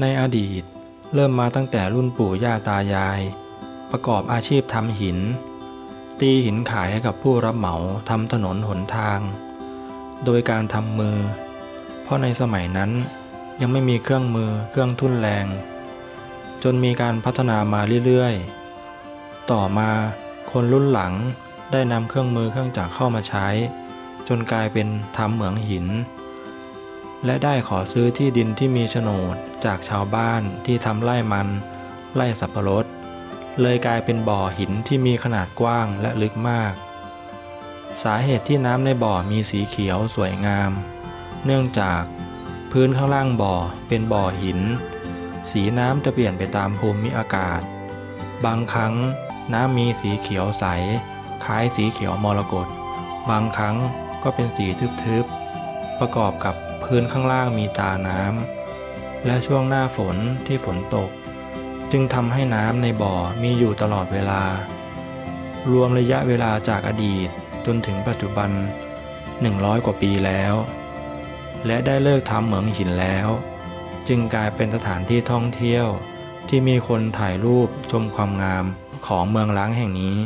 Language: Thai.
ในอดีตเริ่มมาตั้งแต่รุ่นปู่ย่าตายาย ประกอบอาชีพทำหิน ตีหินขายให้กับผู้รับเหมาทำถนนหนทาง โดยการทำมือ เพราะในสมัยนั้นยังไม่มีเครื่องมือเครื่องทุ่นแรง จนมีการพัฒนามาเรื่อยๆ ต่อมาคนรุ่นหลังได้นำเครื่องมือเครื่องจักรเข้ามาใช้ จนกลายเป็นทำเหมืองหิน และได้ขอซื้อที่ดินที่มีโฉนดจากชาวบ้านที่ทำไร่มันไร่สับปะรด เลยกลายเป็นบ่อหินที่มีขนาดกว้างและลึกมาก สาเหตุที่น้ำในบ่อมีสีเขียวสวยงาม เนื่องจากพื้นข้างล่างบ่อเป็นบ่อหิน สีน้ำจะเปลี่ยนไปตามภูมิอากาศ บางครั้งน้ำมีสีเขียวใส คล้ายสีเขียวมรกตบางครั้งก็เป็นสีทึบๆ ประกอบกับ พื้นข้างล่างมีตาน้ำและช่วงหน้าฝนที่ฝนตก จึงทำให้น้ำในบ่อมีอยู่ตลอดเวลา รวมระยะเวลาจากอดีตจนถึงปัจจุบัน 100 กว่าปีแล้ว และได้เลิกทำเหมืองหินแล้ว จึงกลายเป็นสถานที่ท่องเที่ยวที่มีคนถ่ายรูปชมความงามของเมืองล้างแห่งนี้